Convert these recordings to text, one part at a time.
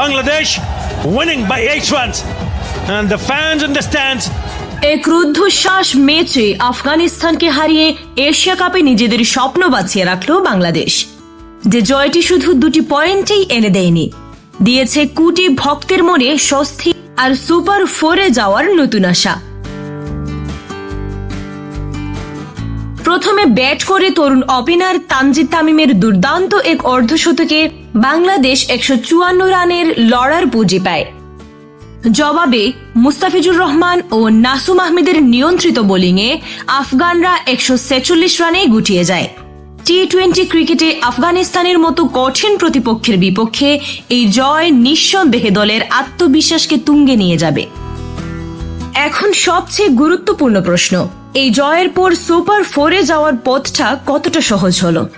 Bangladesh winning by eight runs. And the fans understand এক রুদ্ধশ্বাস ম্যাচে আফগানিস্তানকে হারিয়ে এশিয়া কাপে নিজেদের স্বপ্ন বাঁচিয়ে রাখল বাংলাদেশ। যে জয়টি শুধু দুটি পয়েন্টেই এনে দেয়নি, দিয়েছে কুটি ভক্তের মনে স্বস্তি আর সুপার ফোরে যাওয়ার নতুন আশা। প্রথমে ব্যাট করে তরুণ ওপেনার তানজিদ তামিমের দুর্দান্ত এক অর্ধশতকে বাংলাদেশ একশো চুয়ান্ন রানের লড়ার পুঁজি পায়। জবাবে মুস্তাফিজুর রহমান ও নাসুম আহমেদের নিয়ন্ত্রিত বোলিংয়ে আফগানরা একশো ছেচল্লিশ রানে গুটিয়ে যায়। টি টোয়েন্টি ক্রিকেটে আফগানিস্তানের মতো কঠিন প্রতিপক্ষের বিপক্ষে এই জয় নিঃসন্দেহে দলের আত্মবিশ্বাসকে তুঙ্গে নিয়ে যাবে। এখন সবচেয়ে গুরুত্বপূর্ণ প্রশ্ন এই জয়ের পর সুপার ফোরে যাওয়ার পথটা কতটা সহজ হলো?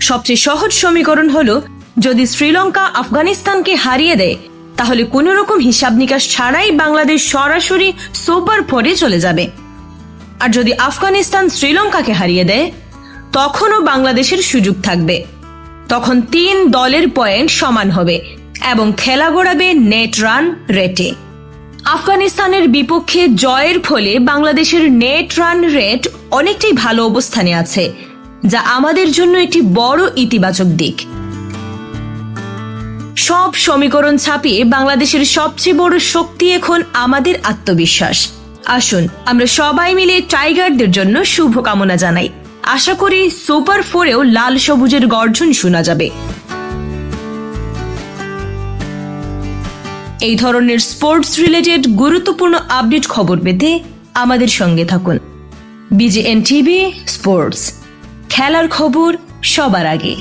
সবচেয়ে সহজ সমীকরণ হলো, যদি শ্রীলঙ্কা আফগানিস্তানকে হারিয়ে দেয়, তাহলে কোনো রকম হিসাব নিকাশ ছাড়াই বাংলাদেশ সরাসরি সুপার ফোরে চলে যাবে। আর যদি আফগানিস্তান শ্রীলঙ্কাকে হারিয়ে দেয়, তখনও বাংলাদেশের সুযোগ থাকবে। তখন তিন দলের পয়েন্ট সমান হবে এবং খেলা গড়াবে নেট রান রেটে। আফগানিস্তানের বিপক্ষে জয়ের ফলে বাংলাদেশের নেট রান রেট অনেকটাই ভালো অবস্থানে আছে, যা আমাদের জন্য একটি বড় ইতিবাচক দিক। সব সমীকরণ ছাপিয়ে বাংলাদেশের সবচেয়ে বড় শক্তি এখন আমাদের আত্মবিশ্বাস। আসুন, আমরা সবাই মিলে টাইগারদের জন্য শুভকামনা জানাই। আশা করি সুপার ফোরেও লাল সবুজের গর্জন শোনা যাবে। এই ধরনের স্পোর্টস রিলেটেড গুরুত্বপূর্ণ আপডেট খবর পেতে আমাদের সঙ্গে থাকুন। বিজেএন টিভি স্পোর্টস খেলার খবর সবার আগে।